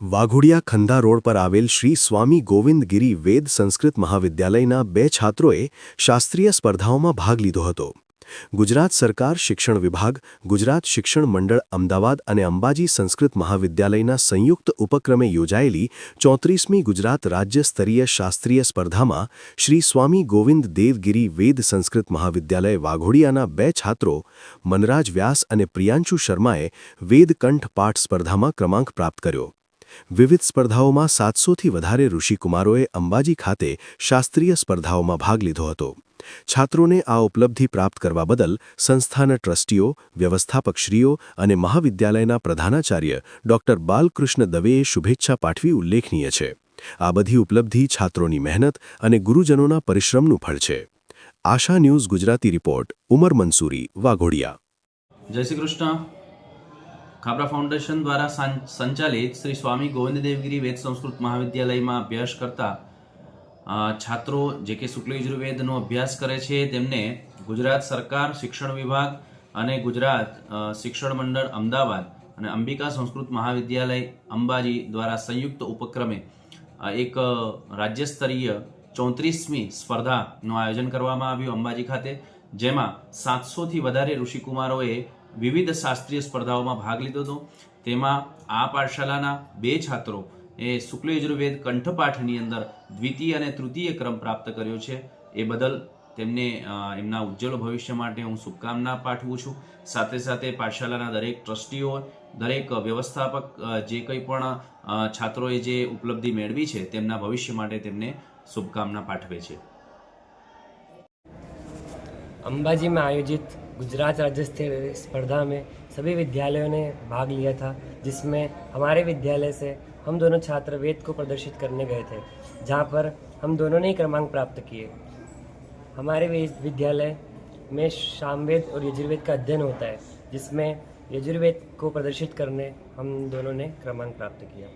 Waghodia ખંદા road પર આવેલ શ્રી સ્વામી ગોવિંદગીરી વેદ સંસ્કૃત મહાવિદ્યાલયના બે છાત્રોએ શાસ્ત્રીય સ્પર્ધાઓમાં ભાગ લીધો હતો. ગુજરાત સરકાર શિક્ષણ વિભાગ, ગુજરાત શિક્ષણ મંડળ, અમદાવાદ અને અંબાજી સંસ્કૃત મહાવિદ્યાલયના સંયુક્ત ઉપક્રમે યોજાયેલી ચોત્રીસમી ગુજરાત રાજ્ય સ્તરીય શાસ્ત્રીય સ્પર્ધામાં શ્રી સ્વામી ગોવિંદ દેવગીરી વેદ સંસ્કૃત મહાવિદ્યાલય વાઘોડિયાના બે છાત્રો, મનરાજ વ્યાસ અને પ્રિયાંશુ શર્માએ વેદકંઠ પાઠ સ્પર્ધામાં ક્રમાંક પ્રાપ્ત કર્યો. વિવિધ સ્પર્ધાઓમાં સાતસોથી વધારે ઋષિકુમારોએ અંબાજી ખાતે શાસ્ત્રીય સ્પર્ધાઓમાં ભાગ લીધો હતો. છાત્રોને આ ઉપલબ્ધિ પ્રાપ્ત કરવા બદલ સંસ્થાના ટ્રસ્ટીઓ, વ્યવસ્થાપકશ્રીઓ અને મહાવિદ્યાલયના પ્રધાનાચાર્ય ડોક્ટર બાલકૃષ્ણ દવેએ શુભેચ્છા પાઠવી ઉલ્લેખનીય છે. આ બધી ઉપલબ્ધિ છાત્રોની મહેનત અને ગુરુજનોના પરિશ્રમનું ફળ છે. આશા ન્યૂઝ ગુજરાતી રિપોર્ટ, ઉમર મંસૂરી, વાઘોડિયા. જય શ્રી કૃષ્ણ. ખાબરા ફાઉન્ડેશન દ્વારા સંચાલિત શ્રી સ્વામી ગોવિંદ દેવગીરી વેદ સંસ્કૃત મહાવિદ્યાલયમાં અભ્યાસ કરતા છાત્રો જે કે શુક્લ યજુર્વેદનો અભ્યાસ કરે છે, તેમને ગુજરાત સરકાર, શિક્ષણ વિભાગ અને ગુજરાત શિક્ષણ મંડળ અમદાવાદ અને અંબિકા સંસ્કૃત મહાવિદ્યાલય અંબાજી દ્વારા સંયુક્ત ઉપક્રમે એક રાજ્ય સ્તરીય ચોત્રીસમી સ્પર્ધાનું આયોજન કરવામાં આવ્યું અંબાજી ખાતે, જેમાં સાતસોથી વધારે ઋષિકુમારોએ વિવિધ શાસ્ત્રીય સ્પર્ધાઓમાં ભાગ લીધો હતો. તેમાં આ પાઠશાલાના બે છાત્રો એ શુક્લ યજુર્વેદ કંઠપાઠની અંદર દ્વિતીય અને તૃતીય ક્રમ પ્રાપ્ત કર્યો છે. એ બદલ તેમને એમના ઉજ્જવળ ભવિષ્ય માટે હું શુભકામના પાઠવું છું. સાથે સાથે પાઠશાલાના દરેક ટ્રસ્ટીઓ, દરેક વ્યવસ્થાપક જે કંઈ પણ છાત્રોએ જે ઉપલબ્ધિ મેળવી છે, તેમના ભવિષ્ય માટે તેમને શુભકામના પાઠવે છે. અંબાજીમાં આયોજિત गुजरात राज्य स्तरीय स्पर्धा में सभी विद्यालयों ने भाग लिया था, जिसमें हमारे विद्यालय से हम दोनों छात्र वेद को प्रदर्शित करने गए थे, जहाँ पर हम दोनों ने क्रमांक प्राप्त किए। हमारे विद्यालय में सामवेद और यजुर्वेद का अध्ययन होता है, जिसमें यजुर्वेद को प्रदर्शित करने हम दोनों ने क्रमांक प्राप्त किया।